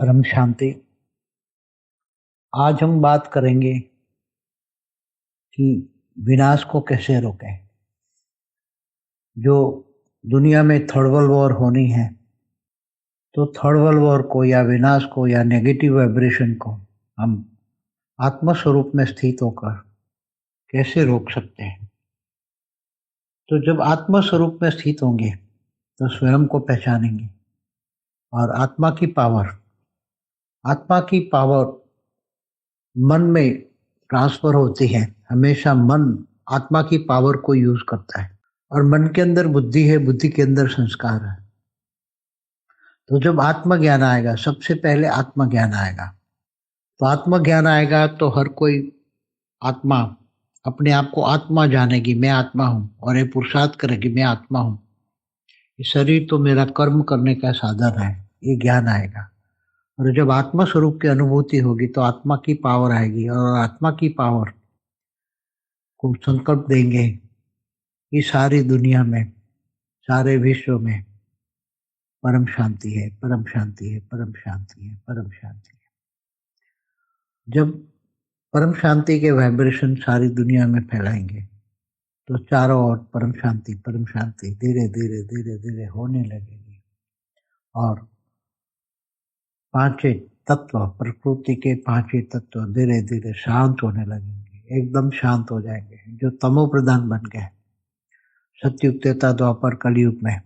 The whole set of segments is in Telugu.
परम शांति। आज हम बात करेंगे कि विनाश को कैसे रोकें। जो दुनिया में थर्ड वर्ल्ड वॉर होनी है तो थर्ड वर्ल्ड वॉर को या विनाश को या नेगेटिव वाइब्रेशन को हम आत्मस्वरूप में स्थित होकर कैसे रोक सकते हैं? तो जब आत्मस्वरूप में स्थित होंगे तो स्वयं को पहचानेंगे और आत्मा की पावर आत्मा की पावर मन में ट्रांसफ़र होती है। हमेशा मन आत्मा की पावर को यूज़ करता है। और मन के अंदर बुद्धि है, बुद्धि के अंदर संस्कार है। तो जब आत्मज्ञान आएगा, सबसे पहले आत्मज्ञान आएगा। तो आत्मज्ञान आएगा तो हर कोई आत्मा, अपने आप को आत्मा जानेगी मैं आत्मा हूँ और ये पुरुषार्थ करेगी मैं आत्मा हूँ। शरीर तो मेरा कर्म करने का साधन है, ये ज्ञान आएगा। और जब आत्मा स्वरूप की अनुभूति होगी तो आत्मा की पावर आएगी और आत्मा की पावर को संकल्प देंगे कि सारी दुनिया में, सारे विश्व में परम शांति है, परम शांति है, परम शांति है, परम शांति है। जब परम शांति के वाइब्रेशन सारी दुनिया में फैलाएँगे तो चारों ओर परम शांति परम शांति धीरे धीरे धीरे धीरे होने लगेगी। और पांचे तत्व, प्रकृति के पांचे तत्व धीरे धीरे शांत होने लगेंगे, एकदम शांत हो जाएँगे, जो तमो प्रधान बन गए सत्युग द्वापर कलयुग में।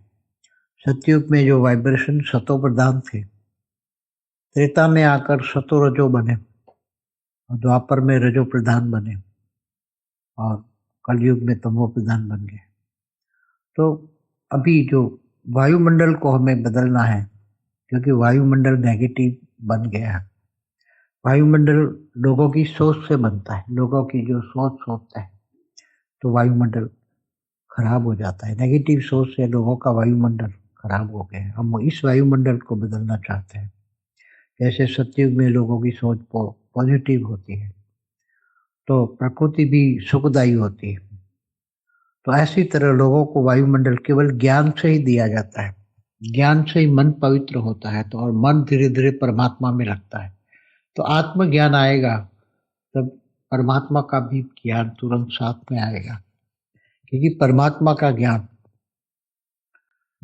सत्युग में जो वाइब्रेशन सतो प्रधान थे। त्रेता में आकर सतो रजो बने और द्वापर में रजो प्रधान बने और कलयुग में तमो प्रधान बन गए। तो अभी जो वायुमंडल को हमें बदलना है क्योंकि वायुमंडल नेगेटिव बन गया है। वायुमंडल लोगों की सोच से बनता है, लोगों की जो सोच सोचता है तो वायुमंडल खराब हो जाता है। नेगेटिव सोच से लोगों का वायुमंडल खराब हो गया है। हम इस वायुमंडल को बदलना चाहते हैं। जैसे सत्युग में लोगों की सोच पॉजिटिव होती है तो प्रकृति भी सुखदायी होती है। तो ऐसी तरह लोगों को वायुमंडल केवल ज्ञान से ही दिया जाता है। ज्ञान से ही मन पवित्र होता है तो और मन धीरे धीरे परमात्मा में लगता है। तो आत्मज्ञान आएगा, तब परमात्मा का भी ज्ञान तुरंत साथ में आएगा। क्योंकि परमात्मा का ज्ञान,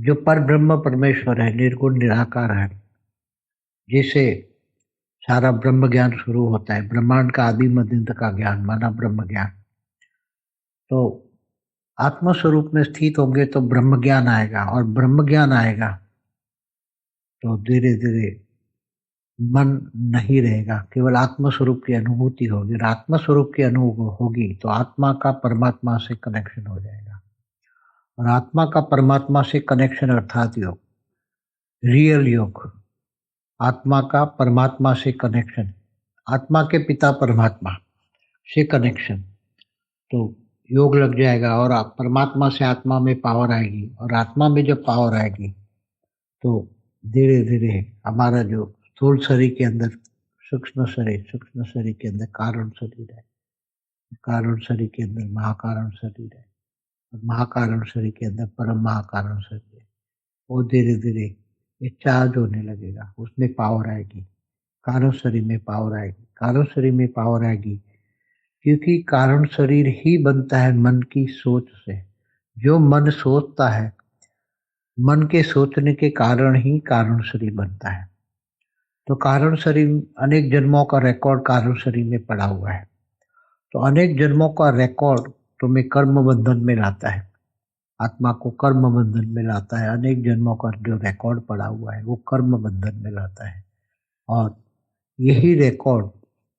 जो पर ब्रह्म परमेश्वर है, निर्गुण, निराकार है, जिसे सारा ब्रह्म ज्ञान शुरू होता है, ब्रह्मांड का आदि मध्यंत का ज्ञान, माना ब्रह्म ज्ञान तो आत्म स्वरूप में स्थित होंगे तो ब्रह्म ज्ञान आएगा और ब्रह्म ज्ञान आएगा तो धीरे धीरे मन नहीं रहेगा, केवल आत्म स्वरूप की अनुभूति होगी और आत्म स्वरूप की अनुभव होगी तो आत्मा का परमात्मा से कनेक्शन हो जाएगा। और आत्मा का परमात्मा से कनेक्शन अर्थात योग रियल योग, आत्मा का परमात्मा से कनेक्शन आत्मा के पिता परमात्मा से कनेक्शन तो योग लग जाएगा और आप परमात्मा से आत्मा में पावर आएगी। और आत्मा में जब पावर आएगी तो धीरे धीरे हमारा जो स्थूल शरीर के अंदर, सूक्ष्म शरीर सूक्ष्म शरीर के अंदर कारण शरीर है। कारण शरीर के अंदर महाकारण शरीर है। और महाकारण शरीर के अंदर परम महाकारण शरीर है। वो धीरे धीरे ये चार्ज होने लगेगा। उसमें पावर आएगी। कारण शरीर में पावर आएगी। कारण शरीर में पावर आएगी क्योंकि कारण शरीर ही बनता है मन की सोच से। जो मन सोचता है, मन के सोचने के कारण ही कारण शरीर बनता है। तो कारण शरीर, अनेक जन्मों का रिकॉर्ड कारण शरीर में पड़ा हुआ है। तो अनेक जन्मों का रिकॉर्ड तुम्हें कर्म बंधन में लाता है। आत्मा को कर्म बंधन में लाता है। अनेक जन्मों का जो रिकॉर्ड पड़ा हुआ है, वो कर्म बंधन में लाता है। और यही रिकॉर्ड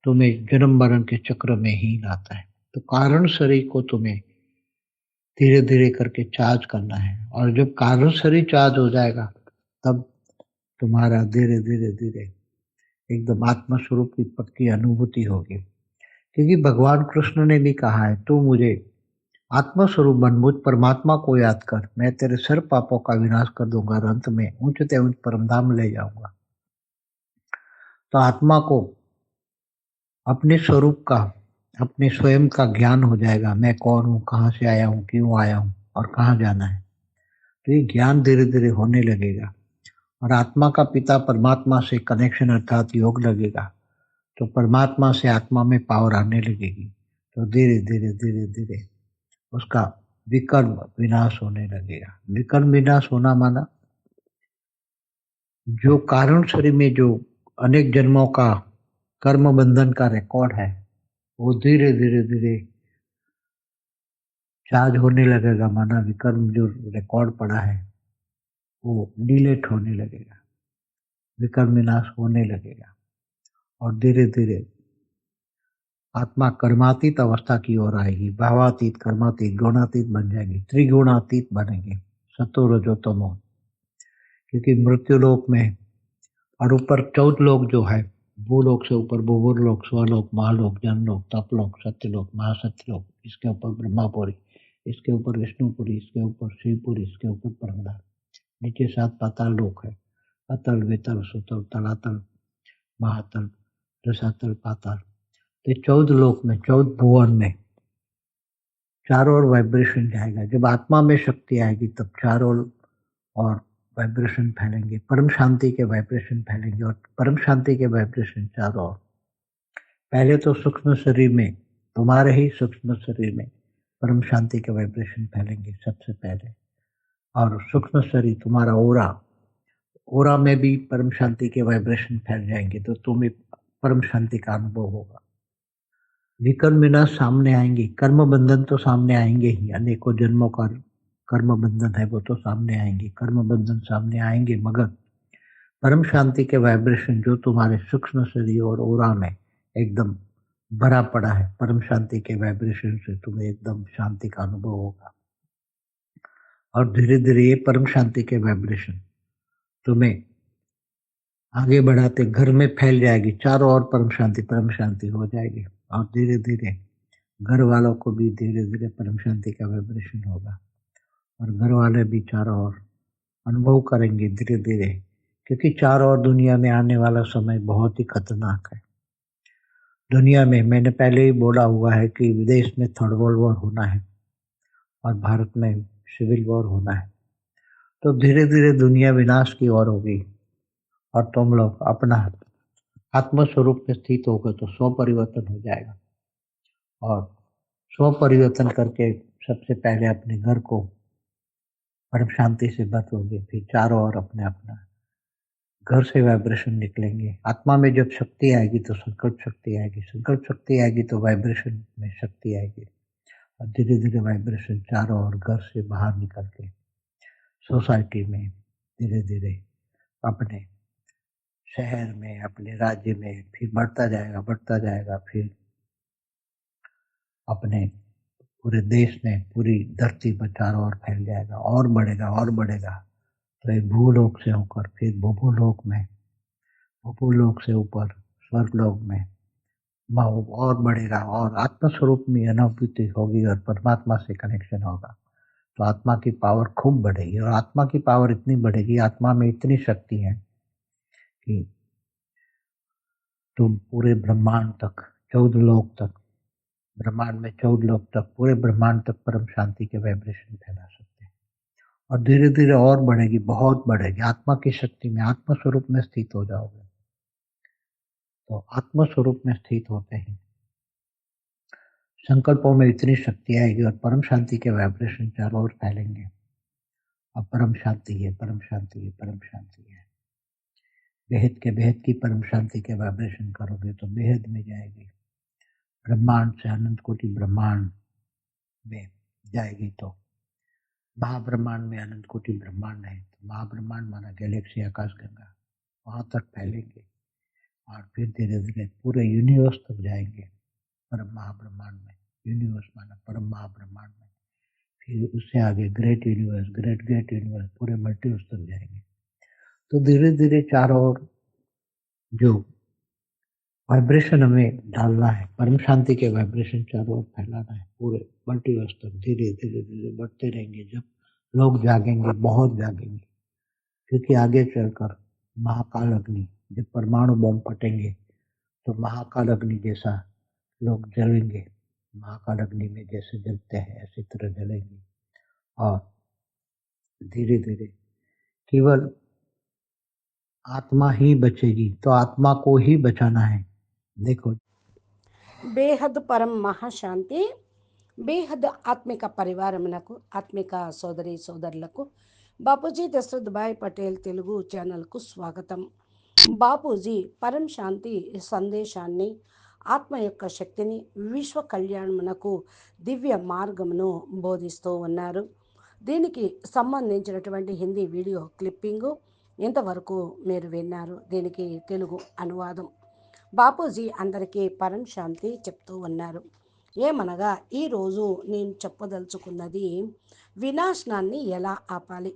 तुम्हें जन्म मरण के चक्र में ही लाता है। तो कारण शरीर को तुम्हें धीरे धीरे करके चार्ज करना है। और जब कारण शरीर चार्ज हो जाएगा, तब तुम्हारा धीरे धीरे धीरे एकदम आत्मा स्वरूप की पक्की अनुभूति होगी। क्योंकि भगवान कृष्ण ने भी कहा है, तू मुझे आत्मा स्वरूप बन, मुझ परमात्मा को याद कर। मैं तेरे सर पापों का विनाश कर दूँगा अंत में ऊंचते ऊंच परमधाम ले जाऊँगा। तो आत्मा को अपने स्वरूप का, अपने स्वयं का ज्ञान हो जाएगा, मैं कौन हूँ, कहाँ से आया हूँ, क्यों आया हूँ और कहाँ जाना है। तो ये ज्ञान धीरे धीरे होने लगेगा और आत्मा का पिता परमात्मा से कनेक्शन अर्थात योग लगेगा तो परमात्मा से आत्मा में पावर आने लगेगी। तो धीरे धीरे धीरे धीरे उसका विकर्म विनाश होने लगेगा। विकर्म विनाश होना माना जो कारण शरीर में जो अनेक जन्मों का कर्म बंधन का रिकॉर्ड है। वो धीरे धीरे धीरे चार्ज होने लगेगा, माना विकर्म जो रिकॉर्ड पड़ा है, वो डिलेट होने लगेगा विकर्म विनाश होने लगेगा। और धीरे धीरे आत्मा कर्मातीत अवस्था की ओर आएगी, भावातीत, कर्मातीत, गुणातीत बन जाएगी, त्रिगुणातीत बनेंगे सतो रजो क्योंकि मृत्यु लोक में और ऊपर चौथ लोक जो है भूलोक से ऊपर भूभुर लोक स्वलोक, महालोक, जनलोक, तपलोक, सत्यलोक, महासत्यलोक, इसके ऊपर ब्रह्मापुरी, इसके ऊपर विष्णुपुरी, इसके ऊपर शिवपुरी इसके ऊपर परमधार नीचे सात पाताल लोक है। अतल, वेतल, सुतल, तलातल, महातल, रसातल, पाताल। तो चौदह लोक में, चौदह भुवन में चारों ओर वाइब्रेशन जाएगा। जब आत्मा में शक्ति आएगी, तब चारों और वाइब्रेशन फैलेंगे, परम शांति के वाइब्रेशन फैलेंगे और परम शांति के वाइब्रेशन चारों ओर पहले तो सूक्ष्म शरीर में, तुम्हारे ही सूक्ष्म शरीर में परम शांति के वाइब्रेशन फैलेंगे सबसे पहले। और सूक्ष्म शरीर, तुम्हारा ओरा ओरा में भी परम शांति के वाइब्रेशन फैल जाएँगे तो तुम्हें परम शांति का अनुभव होगा। विकर्म विनाश सामने आएँगे, कर्म बंधन तो सामने आएँगे ही, अनेकों जन्मों का कर्म बंधन है, वो तो सामने आएँगे। कर्म बंधन सामने आएँगे, मगर परम शांति के वाइब्रेशन जो तुम्हारे सूक्ष्म शरीर और ओरा में एकदम भरा पड़ा है, परम शांति के वाइब्रेशन से तुम्हें एकदम शांति का अनुभव होगा। और धीरे धीरे ये परम शांति के वाइब्रेशन तुम्हें आगे बढ़ाते, घर में फैल जाएगी, चारों ओर परम शांति परम शांति हो जाएगी। और धीरे धीरे घर वालों को भी धीरे धीरे परम शांति का वाइब्रेशन होगा। और घर वाले भी चारों ओर अनुभव करेंगे धीरे धीरे क्योंकि चारों ओर दुनिया में आने वाला समय बहुत ही खतरनाक है। दुनिया में मैंने पहले ही बोला हुआ है कि विदेश में थर्ड वर्ल्ड वॉर होना है और भारत में सिविल वॉर होना है। तो धीरे धीरे दुनिया विनाश की ओर होगी और तुम लोग अपना आत्म स्वरूप में स्थित होकर तो स्व परिवर्तन हो जाएगा। और स्व परिवर्तन करके सबसे पहले अपने घर को परम शांति से बतोगे फिर चारों ओर अपने अपना। घर से वाइब्रेशन निकलेंगे। आत्मा में जब शक्ति आएगी तो संकल्प शक्ति आएगी। संकल्प शक्ति आएगी तो वाइब्रेशन में शक्ति आएगी। और धीरे धीरे वाइब्रेशन चारों ओर घर से बाहर निकल के सोसाइटी में धीरे धीरे अपने शहर में, अपने राज्य में फिर बढ़ता जाएगा बढ़ता जाएगा फिर अपने पूरे देश में पूरी धरती पर चारों ओर फैल जाएगा, और बढ़ेगा और बढ़ेगा। तो एक भूलोक से होकर, फिर भूभूलोक में, भूभूलोक से ऊपर, स्वर्गलोक में और बढ़ेगा, और आत्मस्वरूप में अनुभूति होगी और परमात्मा से कनेक्शन होगा। तो आत्मा की पावर खूब बढ़ेगी, और आत्मा की पावर इतनी बढ़ेगी, आत्मा में इतनी शक्ति है कि तुम पूरे ब्रह्मांड तक, चौदह लोक तक ब्रह्मांड में चौदह लोग तक, पूरे ब्रह्मांड तक परम शांति के वाइब्रेशन फैला सकते हैं। और धीरे धीरे और बढ़ेगी, बहुत बढ़ेगी। आत्मा की शक्ति में आत्म स्वरूप में स्थित हो जाओगे। तो आत्म स्वरूप में स्थित होते ही संकल्पों में इतनी शक्ति आएगी और परम शांति के वाइब्रेशन चारों ओर फैलेंगे। और परम शांति है, परम शांति है, परम शांति है। बेहद के बेहद की परम शांति के वाइब्रेशन करोगे तो बेहद में जाएगी। ब्रह्मांड से अनंत कोटि ब्रह्मांड में जाएगी तो महाब्रह्मांड में अनंत कोटि ब्रह्मांड है। तो महाब्रह्मांड माना गैलेक्सी आकाश गंगा वहाँ तक फैलेंगे और फिर धीरे धीरे पूरे यूनिवर्स तक जाएँगे परम महाब्रह्मांड में। यूनिवर्स माना परम महाब्रह्मांड में। फिर उससे आगे great universe great great universe पूरे मल्टीवर्स तक जाएँगे। तो धीरे धीरे चारों ओर जो वाइब्रेशन हमें डालना है। परम शांति के वाइब्रेशन चारों ओर फैलाना है। पूरे मल्टीवर्स तक धीरे धीरे धीरे बढ़ते रहेंगे। जब लोग जागेंगे, बहुत जागेंगे। क्योंकि आगे चलकर महाकाल अग्नि, जब परमाणु बम फटेंगे तो महाकाल अग्नि जैसा लोग जलेंगे। महाकाल अग्नि में जैसे जलते हैं, ऐसी तरह जलेंगे। और धीरे धीरे केवल आत्मा ही बचेगी। तो आत्मा को ही बचाना है। देखो। బేహద్ పరం మహాశాంతి బేహద్ ఆత్మిక పరివారమునకు ఆత్మిక సోదరి సోదరులకు బాపూజీ దశరథ్ భాయ్ పటేల్ తెలుగు ఛానల్కు స్వాగతం బాపూజీ పరం శాంతి సందేశాన్ని ఆత్మ యొక్క శక్తిని విశ్వ కళ్యాణమునకు దివ్య మార్గమును బోధిస్తూ ఉన్నారు దీనికి సంబంధించినటువంటి హిందీ వీడియో క్లిప్పింగు ఇంతవరకు మీరు విన్నారు దీనికి తెలుగు అనువాదం బాపూజీ అందరికీ పరం శాంతి చెప్తూ ఉన్నారు. ఏమనగా ఈరోజు నేను చెప్పదలుచుకున్నది వినాశనాన్ని ఎలా ఆపాలి?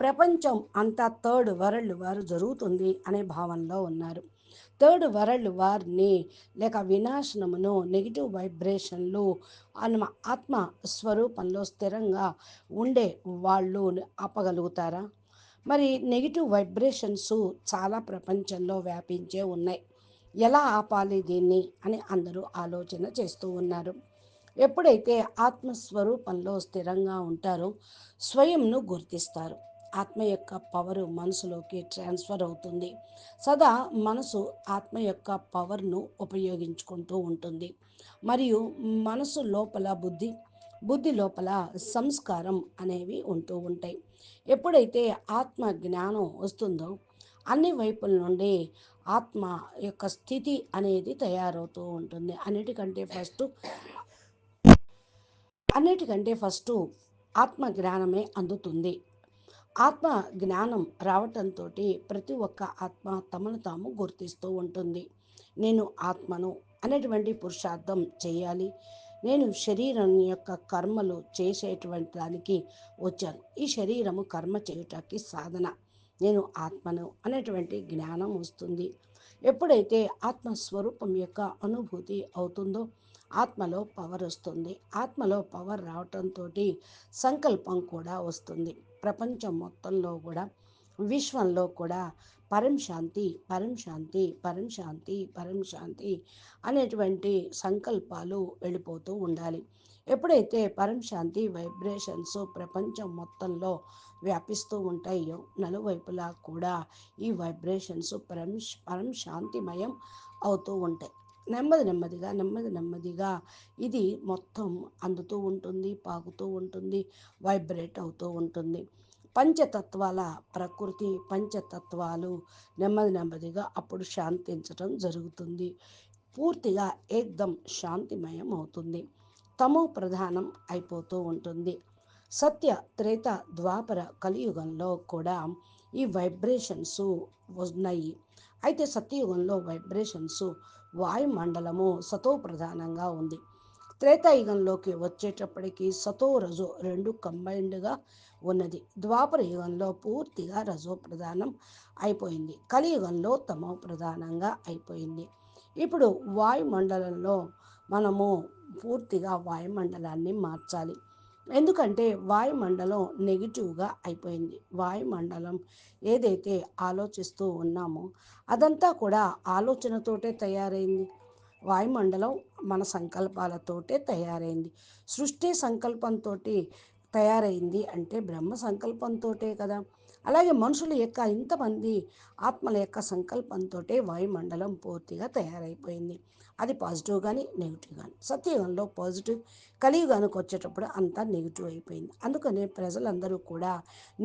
ప్రపంచం అంతా థర్డ్ వరల్డ్ వార్ జరుగుతుంది అనే భావనలో ఉన్నారు. థర్డ్ వరల్డ్ వార్ని లేక వినాశనమును నెగిటివ్ వైబ్రేషన్లు అన్న ఆత్మ స్వరూపంలో స్థిరంగా ఉండే వాళ్ళు ఆపగలుగుతారా? మరి నెగిటివ్ వైబ్రేషన్స్ చాలా ప్రపంచంలో వ్యాపించే ఉన్నాయి. ఎలా ఆపాలి దీన్ని అని అందరూ ఆలోచన చేస్తూ ఉన్నారు. ఎప్పుడైతే ఆత్మస్వరూపంలో స్థిరంగా ఉంటారో స్వయంను గుర్తిస్తారు. ఆత్మ యొక్క పవర్ మనసులోకి ట్రాన్స్ఫర్ అవుతుంది. సదా మనసు ఆత్మ యొక్క పవర్ను ఉపయోగించుకుంటూ ఉంటుంది. మరియు మనసు లోపల బుద్ధి బుద్ధి లోపల సంస్కారం అనేవి ఉంటూ ఉంటాయి. ఎప్పుడైతే ఆత్మ జ్ఞానం వస్తుందో అన్ని వైపుల నుండి ఆత్మ యొక్క స్థితి అనేది తయారవుతూ ఉంటుంది. అన్నిటికంటే ఫస్ట్ అన్నిటికంటే ఫస్ట్ ఆత్మ జ్ఞానమే అందుతుంది. ఆత్మ జ్ఞానం రావటంతో ప్రతి ఒక్క ఆత్మ తమను తాము గుర్తిస్తూ ఉంటుంది. నేను ఆత్మను అనేటువంటి పురుషార్థం చేయాలి. నేను శరీరం యొక్క కర్మలు చేసేటువంటి దానికి వచ్చాను. ఈ శరీరము కర్మ చేయుటకి సాధన. నేను ఆత్మను అనేటువంటి జ్ఞానం వస్తుంది. ఎప్పుడైతే ఆత్మస్వరూపం యొక్క అనుభూతి అవుతుందో ఆత్మలో పవర్ వస్తుంది. ఆత్మలో పవర్ రావటంతో సంకల్పం కూడా వస్తుంది. ప్రపంచం మొత్తంలో కూడా విశ్వంలో కూడా పరం శాంతి పరం శాంతి పరం శాంతి పరం శాంతి అనేటువంటి సంకల్పాలు వెళ్ళిపోతూ ఉండాలి. ఎప్పుడైతే పరం శాంతి వైబ్రేషన్స్ ప్రపంచం మొత్తంలో వ్యాపిస్తూ ఉంటాయో నలువైపులా కూడా ఈ వైబ్రేషన్స్ పరం పరం శాంతిమయం అవుతూ ఉంటాయి. నెమ్మది నెమ్మదిగా నెమ్మది నెమ్మదిగా ఇది మొత్తం అందుతూ ఉంటుంది పాకుతూ ఉంటుంది వైబ్రేట్ అవుతూ ఉంటుంది. పంచతత్వాల ప్రకృతి పంచతత్వాలు నెమ్మది నెమ్మదిగా అప్పుడు శాంతించటం జరుగుతుంది. పూర్తిగా ఏకదం శాంతిమయం అవుతుంది తమో ప్రధానం అయిపోతూ ఉంటుంది. సత్య త్రేత ద్వాపర కలియుగంలో కూడా ఈ వైబ్రేషన్స్ ఉన్నాయి. అయితే సత్యయుగంలో వైబ్రేషన్స్ వాయుమండలము సతో ప్రధానంగా ఉంది. త్రేతాయుగంలోకి వచ్చేటప్పటికి సతో రజో రెండు కంబైన్డ్గా ఉన్నది. ద్వాపర యుగంలో పూర్తిగా రజో ప్రధానం అయిపోయింది. కలియుగంలో తమో ప్రధానంగా అయిపోయింది. ఇప్పుడు వాయుమండలంలో మనము పూర్తిగా వాయుమండలాన్ని మార్చాలి. ఎందుకంటే వాయుమండలం నెగిటివ్గా అయిపోయింది. వాయుమండలం ఏదైతే ఆలోచిస్తూ ఉన్నామో అదంతా కూడా ఆలోచనతోటే తయారైంది. వాయుమండలం మన సంకల్పాలతోటే తయారైంది. సృష్టి సంకల్పంతో తయారైంది అంటే బ్రహ్మ సంకల్పంతోటే కదా. అలాగే మనుషుల యొక్క ఇంతమంది ఆత్మల యొక్క సంకల్పంతో వాయుమండలం పూర్తిగా తయారైపోయింది. అది పాజిటివ్ కానీ నెగిటివ్ కానీ సత్యయుగంలో పాజిటివ్ కలియుగానికి వచ్చేటప్పుడు అంతా నెగిటివ్ అయిపోయింది. అందుకనే ప్రజలందరూ కూడా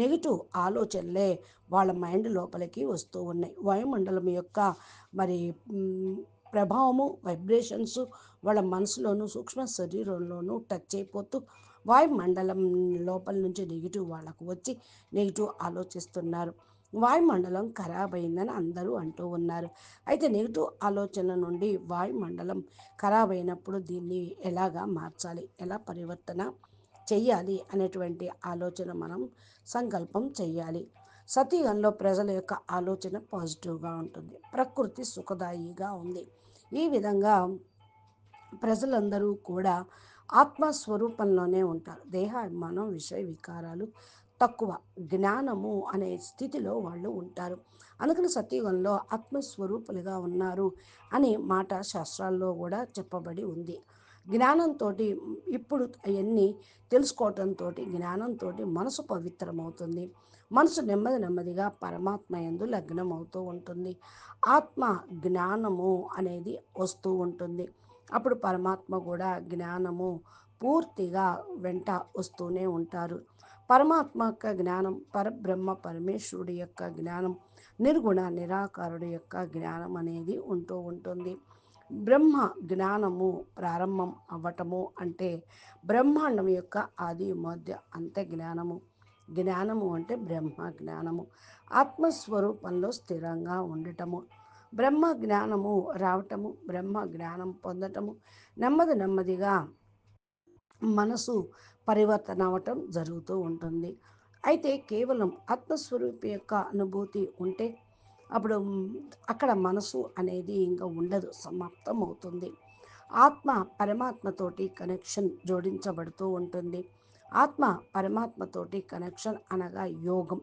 నెగిటివ్ ఆలోచనలే వాళ్ళ మైండ్ లోపలికి వస్తూ ఉన్నాయి. వాయుమండలం యొక్క మరి ప్రభావము వైబ్రేషన్స్ వాళ్ళ మనసులోను సూక్ష్మ శరీరంలోనూ టచ్ అయిపోతూ వాయుమండలం లోపల నుంచి నెగిటివ్ వాళ్ళకు వచ్చి నెగిటివ్ ఆలోచిస్తున్నారు. వాయుమండలం ఖరాబ్ అయిందని అందరూ అంటూ ఉన్నారు. అయితే నెగిటివ్ ఆలోచన నుండి వాయుమండలం ఖరాబ్ అయినప్పుడు దీన్ని ఎలాగా మార్చాలి? ఎలా పరివర్తన చెయ్యాలి? అనేటువంటి ఆలోచన మనం సంకల్పం చెయ్యాలి. సతీగంలో ప్రజల యొక్క ఆలోచన పాజిటివ్గా ఉంటుంది. ప్రకృతి సుఖదాయిగా ఉంది. ఈ విధంగా ప్రజలందరూ కూడా ఆత్మస్వరూపంలోనే ఉంటారు. దేహాభిమానం విషయ వికారాలు తక్కువ. జ్ఞానము అనే స్థితిలో వాళ్ళు ఉంటారు. అనుకున్న సత్యుగంలో ఆత్మస్వరూపులుగా ఉన్నారు అనే మాట శాస్త్రాల్లో కూడా చెప్పబడి ఉంది. జ్ఞానంతో ఇప్పుడు అవన్నీ తెలుసుకోవటంతో జ్ఞానంతో మనసు పవిత్రమవుతుంది. మనసు నెమ్మది నెమ్మదిగా పరమాత్మ ఎందు లగ్నం అవుతూ ఉంటుంది. ఆత్మ జ్ఞానము అనేది వస్తూ ఉంటుంది. అప్పుడు పరమాత్మ కూడా జ్ఞానము పూర్తిగా వెంట వస్తూనే ఉంటారు. పరమాత్మ యొక్క జ్ఞానం పరబ్రహ్మ పరమేశ్వరుడి యొక్క జ్ఞానం నిర్గుణ నిరాకారుడి యొక్క జ్ఞానం అనేది ఉంటూ ఉంటుంది. బ్రహ్మ జ్ఞానము ప్రారంభం అవ్వటము అంటే బ్రహ్మాండం యొక్క ఆది మధ్య అంత జ్ఞానము. జ్ఞానము అంటే బ్రహ్మ జ్ఞానము. ఆత్మస్వరూపంలో స్థిరంగా ఉండటము. బ్రహ్మ జ్ఞానము రావటము బ్రహ్మ జ్ఞానం పొందటము నెమ్మది నెమ్మదిగా మనసు పరివర్తన అవటం జరుగుతూ ఉంటుంది. అయితే కేవలం ఆత్మస్వరూపి యొక్క అనుభూతి ఉంటే అప్పుడు అక్కడ మనసు అనేది ఇంకా ఉండదు సమాప్తం అవుతుంది ఆత్మ పరమాత్మతోటి కనెక్షన్ జోడించబడుతూ ఉంటుంది. ఆత్మ పరమాత్మతోటి కనెక్షన్ అనగా యోగం.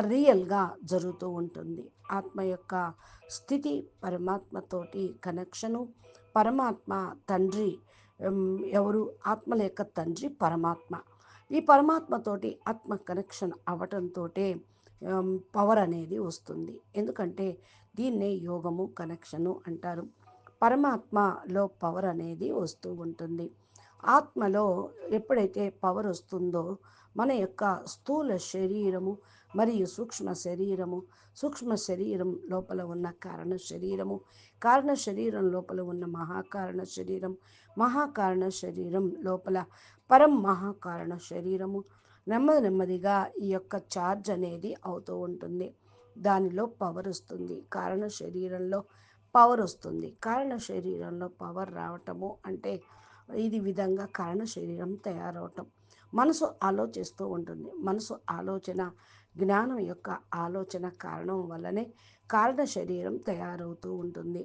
రియల్గా జరుగుతూ ఉంటుంది. ఆత్మ యొక్క స్థితి పరమాత్మతోటి కనెక్షను పరమాత్మ తండ్రి ఎవరు? ఆత్మల యొక్క తండ్రి పరమాత్మ. ఈ పరమాత్మతోటి ఆత్మ కనెక్షన్ అవ్వటంతో పవర్ అనేది వస్తుంది. ఎందుకంటే దీన్నే యోగము కనెక్షను అంటారు. పరమాత్మలో పవర్ అనేది వస్తూ ఉంటుంది. ఆత్మలో ఎప్పుడైతే పవర్ వస్తుందో మన యొక్క స్థూల శరీరము మరియు సూక్ష్మ శరీరము సూక్ష్మ శరీరం లోపల ఉన్న కారణ శరీరము కారణ శరీరం లోపల ఉన్న మహాకారణ శరీరం మహాకారణ శరీరం లోపల పరం మహాకారణ శరీరము నెమ్మది నెమ్మదిగా ఈ యొక్క ఛార్జ్ అనేది అవుతూ ఉంటుంది. దానిలో పవర్ వస్తుంది. కారణ శరీరంలో పవర్ వస్తుంది. కారణ శరీరంలో పవర్ రావటము అంటే ఇది విధంగా కారణ శరీరం తయారవటం. మనసు ఆలోచిస్తూ ఉంటుంది. మనసు ఆలోచన జ్ఞానం యొక్క ఆలోచన కారణం వల్లనే కారణ శరీరం తయారవుతూ ఉంటుంది.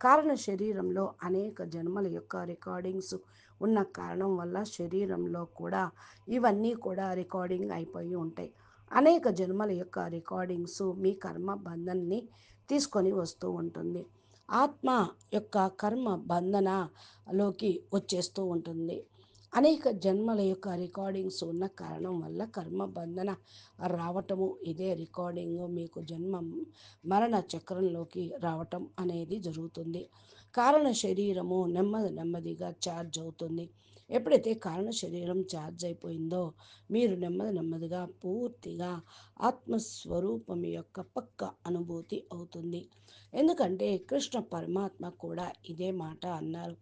కారణ శరీరంలో అనేక జన్మల యొక్క రికార్డింగ్స్ ఉన్న కారణం వల్ల శరీరంలో కూడా ఇవన్నీ కూడా రికార్డింగ్ అయిపోయి ఉంటాయి. అనేక జన్మల యొక్క రికార్డింగ్స్ మీ కర్మ బంధన్ని తీసుకొని వస్తూ ఉంటుంది. ఆత్మ యొక్క కర్మ బంధనలోకి వచ్చేస్తూ ఉంటుంది. అనేక జన్మల యొక్క రికార్డింగ్స్ ఉన్న కారణం వల్ల కర్మ బంధన రావటము ఇదే రికార్డింగ్ మీకు జన్మ మరణ చక్రంలోకి రావటం అనేది జరుగుతుంది. కారణ శరీరము నెమ్మది నెమ్మదిగా ఛార్జ్ అవుతుంది. ఎప్పుడైతే కారణ శరీరం ఛార్జ్ అయిపోయిందో మీరు నెమ్మది నెమ్మదిగా పూర్తిగా ఆత్మస్వరూపం యొక్క పక్క అనుభూతి అవుతుంది. ఎందుకంటే కృష్ణ పరమాత్మ కూడా ఇదే మాట అన్నారు.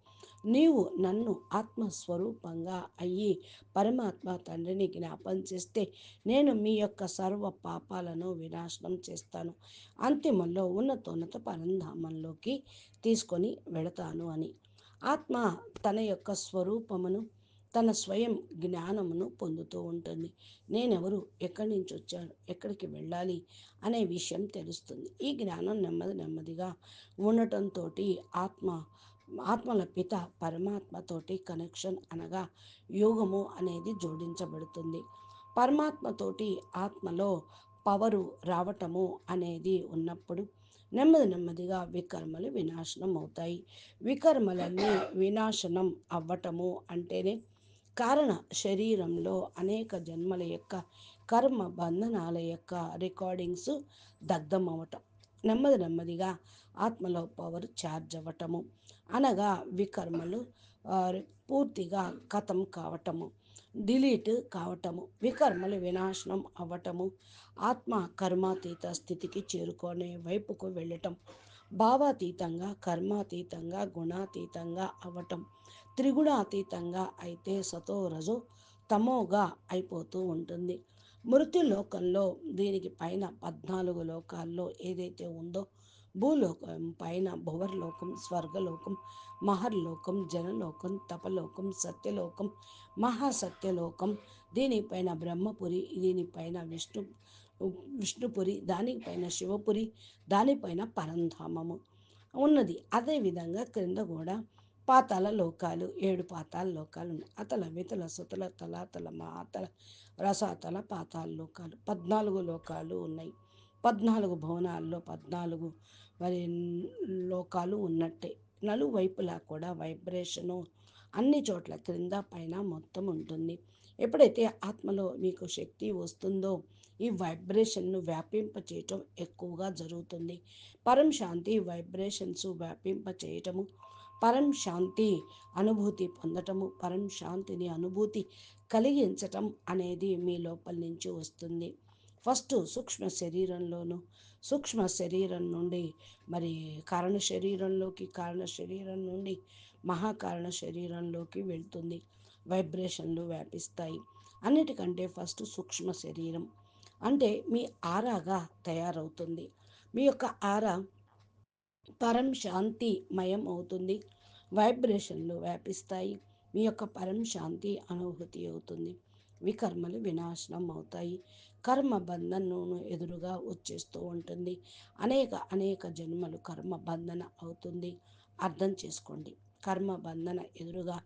నీవు నన్ను ఆత్మస్వరూపంగా అయ్యి పరమాత్మ తండ్రిని జ్ఞాపం చేస్తే నేను మీ యొక్క సర్వ పాపాలను వినాశనం చేస్తాను. అంతిమంలో ఉన్నతోన్నత పరంధామంలోకి తీసుకొని వెళతాను అని. ఆత్మ తన యొక్క స్వరూపమును తన స్వయం జ్ఞానమును పొందుతూ ఉంటుంది. నేనెవరు? ఎక్కడి నుంచి వచ్చాను? ఎక్కడికి వెళ్ళాలి? అనే విషయం తెలుస్తుంది. ఈ జ్ఞానం నెమ్మది నెమ్మదిగా ఉండటంతో ఆత్మ ఆత్మల పిత పరమాత్మతోటి కనెక్షన్ అనగా యోగము అనేది జోడించబడుతుంది. పరమాత్మతోటి ఆత్మలో పవరు రావటము అనేది ఉన్నప్పుడు నెమ్మది నెమ్మదిగా వికర్మలు వినాశనం అవుతాయి వికర్మలన్నీ వినాశనం అవ్వటము అంటేనే కారణ శరీరంలో అనేక జన్మల యొక్క కర్మ బంధనాల యొక్క రికార్డింగ్స్ దగ్ధం అవటం నెమ్మది నెమ్మదిగా ఆత్మలో పవర్ ఛార్జ్ అవ్వటము అనగా వికర్మలు పూర్తిగా కథం కావటము. డిలీట్ కావటము వికర్మలు వినాశనం అవ్వటము ఆత్మ కర్మాతీత స్థితికి చేరుకునే వైపుకు వెళ్ళటం భావాతీతంగా కర్మాతీతంగా గుణాతీతంగా అవ్వటం త్రిగుణాతీతంగా అయితే సతో రజో తమోగా అయిపోతూ ఉంటుంది. మృతి లోకంలో దీనికి పైన పద్నాలుగు లోకాల్లో ఏదైతే ఉందో భూలోకం పైన భువర్లోకం స్వర్గలోకం మహర్లోకం జనలోకం తపలోకం సత్యలోకం మహాసత్యలోకం. దీనిపైన బ్రహ్మపురి దీనిపైన విష్ణు విష్ణుపురి దానిపైన శివపురి దానిపైన పరంధామము. ఉన్నది అదేవిధంగా క్రింద కూడా పాతాల లోకాలు ఏడు పాతాల లోకాలు ఉన్నాయి. అతల వితల సుతల తలాతల మాతల రసాతల పాతాల లోకాలు పద్నాలుగు లోకాలు ఉన్నాయి. పద్నాలుగు భవనాల్లో పద్నాలుగు మరి లోకాలు ఉన్నట్టే. నలువైపులా కూడా వైబ్రేషను అన్ని చోట్ల క్రింద పైన మొత్తం ఉంటుంది. ఎప్పుడైతే ఆత్మలో మీకు శక్తి వస్తుందో ఈ వైబ్రేషన్ను వ్యాపింప చేయటం ఎక్కువగా జరుగుతుంది. పరం శాంతి వైబ్రేషన్స్ వ్యాపింప చేయటము పరం శాంతి అనుభూతి పొందటము పరం శాంతిని అనుభూతి కలిగించటం అనేది మీ లోపల నుంచి వస్తుంది. ఫస్ట్ సూక్ష్మ శరీరంలోను సూక్ష్మ శరీరం నుండి మరి కారణ శరీరంలోకి కారణ శరీరం నుండి మహాకారణ శరీరంలోకి వెళ్తుంది. వైబ్రేషన్లు వ్యాపిస్తాయి. అన్నిటికంటే ఫస్ట్ సూక్ష్మ శరీరం. అంటే మీ ఆరాగా తయారవుతుంది. మీ యొక్క ఆరా పరం శాంతిమయం అవుతుంది. వైబ్రేషన్లు వ్యాపిస్తాయి. మీ యొక్క పరం శాంతి అనుభూతి అవుతుంది. వికర్మలు వినాశనం అవుతాయి. కర్మ బంధనను ఎదురుగా వచ్చేస్తూ ఉంటుంది. అనేక అనేక జన్మలు కర్మ బంధన అవుతుంది. అర్థం చేసుకోండి. కర్మ బంధన ఎదురుగా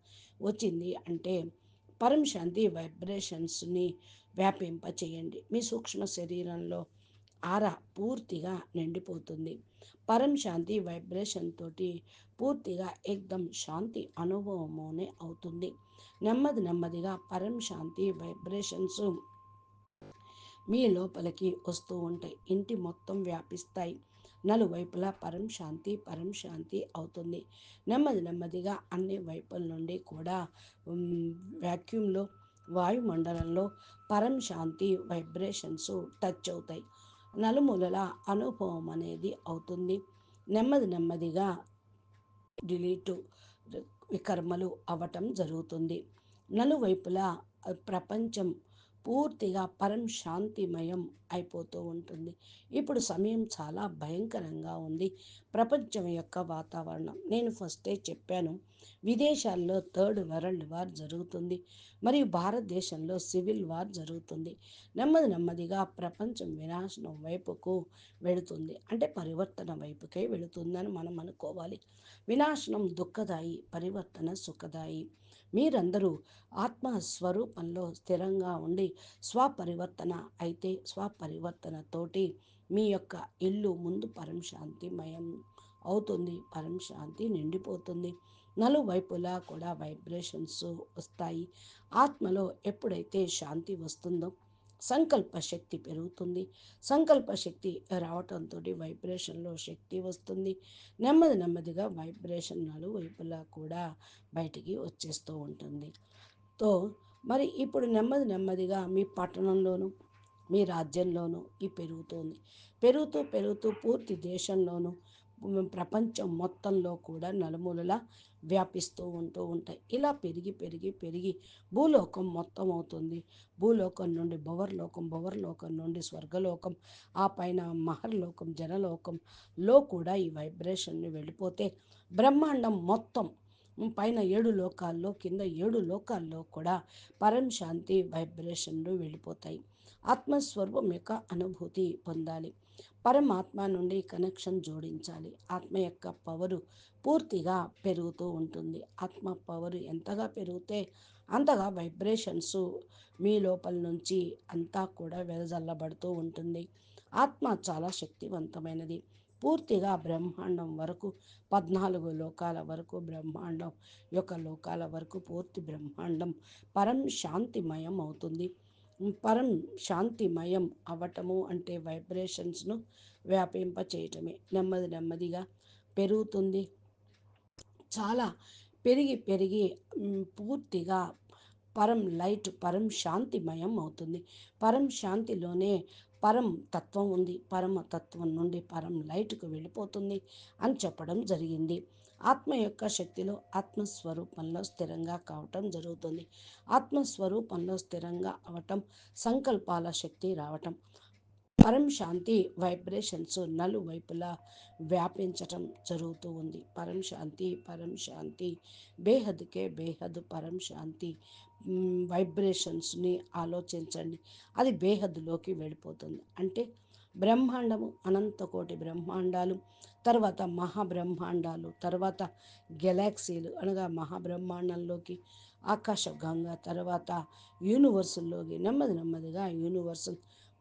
వచ్చింది అంటే పరం శాంతి వైబ్రేషన్స్ని వ్యాపింప చేయండి మీ సూక్ష్మ శరీరంలో ఆర పూర్తిగా నిండిపోతుంది. పరం శాంతి వైబ్రేషన్ తోటి పూర్తిగా ఎక్దం శాంతి అనుభవమునే అవుతుంది. నెమ్మది నెమ్మదిగా పరం శాంతి వైబ్రేషన్స్ మీ లోపలికి వస్తూ ఉంటాయి. ఇంటి మొత్తం వ్యాపిస్తాయి. నలువైపులా పరం శాంతి పరం శాంతి అవుతుంది. నెమ్మది నెమ్మదిగా అన్ని వైపుల నుండి కూడా వ్యాక్యూమ్లో వాయుమండలంలో పరం శాంతి వైబ్రేషన్స్ టచ్ అవుతాయి. నలుమూలల అనుభవం అనేది అవుతుంది. నెమ్మది నెమ్మదిగా డిలీటు వికర్మలు అవ్వటం జరుగుతుంది. నలువైపులా ప్రపంచం పూర్తిగా పరం శాంతిమయం అయిపోతూ ఉంటుంది. ఇప్పుడు సమయం చాలా భయంకరంగా ఉంది. ప్రపంచం యొక్క వాతావరణం. నేను ఫస్టే చెప్పాను విదేశాల్లో థర్డ్ వరల్డ్ వార్ జరుగుతుంది. మరియు భారతదేశంలో సివిల్ వార్ జరుగుతుంది. నెమ్మది నెమ్మదిగా ప్రపంచం వినాశనం వైపుకు వెళుతుంది. అంటే పరివర్తన వైపుకే వెళుతుందని మనం అనుకోవాలి. వినాశనం దుఃఖదాయి పరివర్తన సుఖదాయి. మీరందరూ ఆత్మస్వరూపంలో స్థిరంగా ఉండి స్వపరివర్తన అయితే స్వపరివర్తనతోటి మీ యొక్క ఇల్లు ముందు పరం శాంతిమయం అవుతుంది పరం శాంతి నిండిపోతుంది. నలువైపులా కూడా వైబ్రేషన్స్ వస్తాయి. ఆత్మలో ఎప్పుడైతే శాంతి వస్తుందో సంకల్ప శక్తి పెరుగుతుంది. సంకల్ప శక్తి రావటంతో వైబ్రేషన్లో శక్తి వస్తుంది. నెమ్మది నెమ్మదిగా వైబ్రేషన్ వైపులా కూడా బయటికి వచ్చేస్తూ ఉంటుంది. తో మరి ఇప్పుడు నెమ్మది నెమ్మదిగా మీ పట్టణంలోనూ మీ రాజ్యంలోనూ ఈ పెరుగుతుంది. పెరుగుతూ పెరుగుతూ పూర్తి దేశంలోనూ ప్రపంచం మొత్తంలో కూడా నలుమూలలా వ్యాపిస్తూ ఉంటూ ఉంటాయి. ఇలా పెరిగి పెరిగి పెరిగి భూలోకం మొత్తం అవుతుంది. భూలోకం నుండి భవర్లోకం భవర్లోకం నుండి స్వర్గలోకం ఆ పైన మహర్లోకం జనలోకంలో కూడా ఈ వైబ్రేషన్ని వెళ్ళిపోతే బ్రహ్మాండం మొత్తం పైన ఏడు లోకాల్లో కింద ఏడు లోకాల్లో కూడా పరం శాంతి వైబ్రేషన్లు వెళ్ళిపోతాయి. ఆత్మస్వరూపం యొక్క అనుభూతి పొందాలి. పరమాత్మ నుండి కనెక్షన్ జోడించాలి. ఆత్మ యొక్క పవరు పూర్తిగా పెరుగుతూ ఉంటుంది. ఆత్మ పవరు ఎంతగా పెరిగితే అంతగా వైబ్రేషన్స్ మీ లోపల నుంచి అంతా కూడా వెదజల్లబడుతూ ఉంటుంది. ఆత్మ చాలా శక్తివంతమైనది. పూర్తిగా బ్రహ్మాండం వరకు పద్నాలుగు లోకాల వరకు బ్రహ్మాండం యొక్క లోకాల వరకు పూర్తి బ్రహ్మాండం పరం శాంతిమయం అవుతుంది పరం శాంతిమయం అవ్వటము అంటే వైబ్రేషన్స్ను వ్యాపింప చేయటమే నెమ్మది నెమ్మదిగా పెరుగుతుంది. చాలా పెరిగి పెరిగి పూర్తిగా పరం లైట్ పరం శాంతిమయం అవుతుంది. పరం శాంతిలోనే పరం తత్వం ఉంది. పరమ తత్వం నుండి పరం లైట్కు వెళ్ళిపోతుంది అని చెప్పడం జరిగింది. ఆత్మ యొక్క శక్తిలో ఆత్మస్వరూపంలో స్థిరంగా కావటం జరుగుతుంది. ఆత్మస్వరూపంలో స్థిరంగా అవటం సంకల్పాల శక్తి రావటం పరం శాంతి వైబ్రేషన్స్ నలువైపులా వ్యాపించటం జరుగుతూ ఉంది. పరం శాంతి పరం శాంతి బేహద్కే బేహద్ పరం శాంతి వైబ్రేషన్స్ని ఆలోచించండి. అది బేహద్లోకి వెళ్ళిపోతుంది. అంటే బ్రహ్మాండము అనంతకోటి బ్రహ్మాండాలు తర్వాత మహాబ్రహ్మాండాలు తర్వాత గెలాక్సీలు అనగా మహాబ్రహ్మాండంలోకి ఆకాశ గంగ తర్వాత యూనివర్సుల్లోకి నెమ్మది నెమ్మదిగా యూనివర్సల్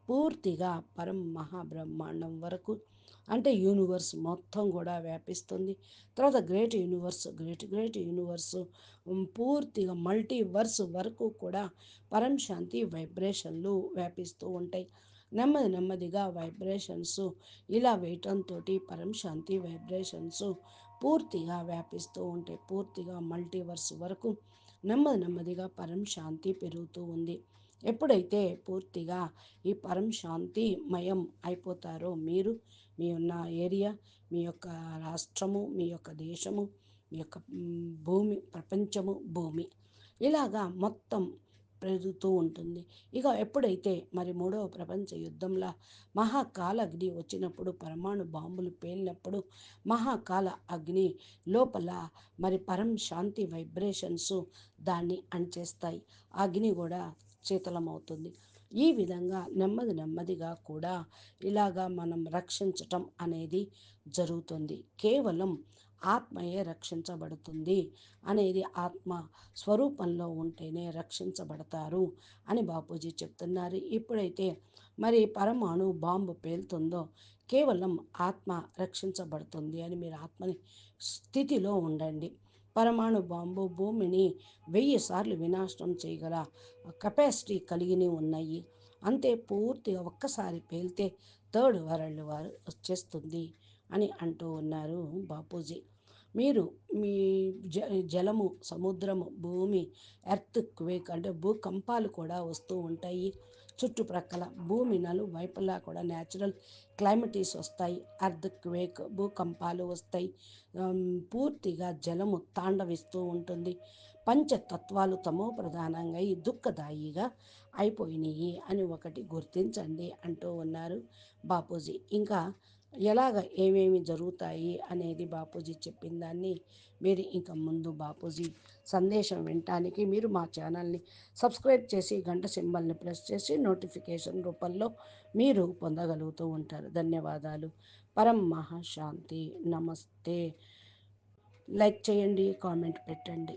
పూర్తిగా పరం మహాబ్రహ్మాండం వరకు. అంటే యూనివర్స్ మొత్తం కూడా వ్యాపిస్తుంది. తర్వాత great universe great great universe పూర్తిగా మల్టీవర్స్ వరకు కూడా పరం శాంతి వైబ్రేషన్లు వ్యాపిస్తూ ఉంటాయి. నెమ్మది నెమ్మదిగా వైబ్రేషన్స్ ఇలా వేయటంతో పరంశాంతి వైబ్రేషన్స్ పూర్తిగా వ్యాపిస్తూ ఉంటాయి పూర్తిగా మల్టీవర్స్ వరకు నెమ్మది నెమ్మదిగా పరం శాంతి పెరుగుతూ ఉంది. ఎప్పుడైతే పూర్తిగా ఈ పరం శాంతి మయం అయిపోతారో మీరు మీ ఉన్న ఏరియా మీ యొక్క రాష్ట్రము మీ యొక్క దేశము మీ యొక్క భూమి ప్రపంచము భూమి ఇలాగా మొత్తం పెరుగుతూ ఉంటుంది. ఇక ఎప్పుడైతే మరి మూడవ ప్రపంచ యుద్ధంలో మహాకాల అగ్ని వచ్చినప్పుడు పరమాణు బాంబులు పేలినప్పుడు మహాకాల అగ్ని లోపల మరి పరం శాంతి వైబ్రేషన్స్ దాన్ని అణచేస్తాయి అగ్ని కూడా శీతలమవుతుంది. ఈ విధంగా నెమ్మది నెమ్మదిగా కూడా ఇలాగా మనం రక్షించటం అనేది జరుగుతుంది. కేవలం ఆత్మయే రక్షించబడుతుంది అనేది ఆత్మ స్వరూపంలో ఉంటేనే రక్షించబడతారు అని బాపూజీ చెప్తున్నారు. ఇప్పుడైతే మరి పరమాణు బాంబు పేలుతుందో కేవలం ఆత్మ రక్షించబడుతుంది అని మీరు ఆత్మని స్థితిలో ఉండండి. పరమాణు బాంబు భూమిని వెయ్యి సార్లు వినాశనం చేయగల కెపాసిటీ కలిగి ఉన్నాయి. అంతే పూర్తిగా ఒక్కసారి పేలితే థర్డ్ వరల్డ్ వారు వచ్చేస్తుంది. అని అంటూ ఉన్నారు బాపూజీ. మీరు మీ జ జలము సముద్రము భూమి ఎర్త్ క్వేక్ అంటే భూకంపాలు కూడా వస్తూ ఉంటాయి. చుట్టుప్రక్కల భూమి నలు వైపులా కూడా న్యాచురల్ క్లైమటీస్ వస్తాయి. అర్త్ క్వేక్ భూకంపాలు వస్తాయి. పూర్తిగా జలము తాండవిస్తూ ఉంటుంది. పంచతత్వాలు తమో ప్రధానంగా ఈ దుఃఖదాయిగా అయిపోయినాయి అని ఒకటి గుర్తించండి అంటూ ఉన్నారు బాపూజీ. ఇంకా ఎలాగ ఏమేమి జరుగుతాయి అనేది బాపూజీ చెప్పిన దాన్ని మీరు ఇంకా ముందు బాపూజీ సందేశం వినటానికి మీరు మా ఛానల్ని సబ్స్క్రైబ్ చేసి గంట సింబల్ని ప్రెస్ చేసి నోటిఫికేషన్ రూపంలో మీరు పొందగలుగుతూ ఉంటారు. ధన్యవాదాలు. పరం మహాశాంతి నమస్తే. లైక్ చేయండి కామెంట్ పెట్టండి.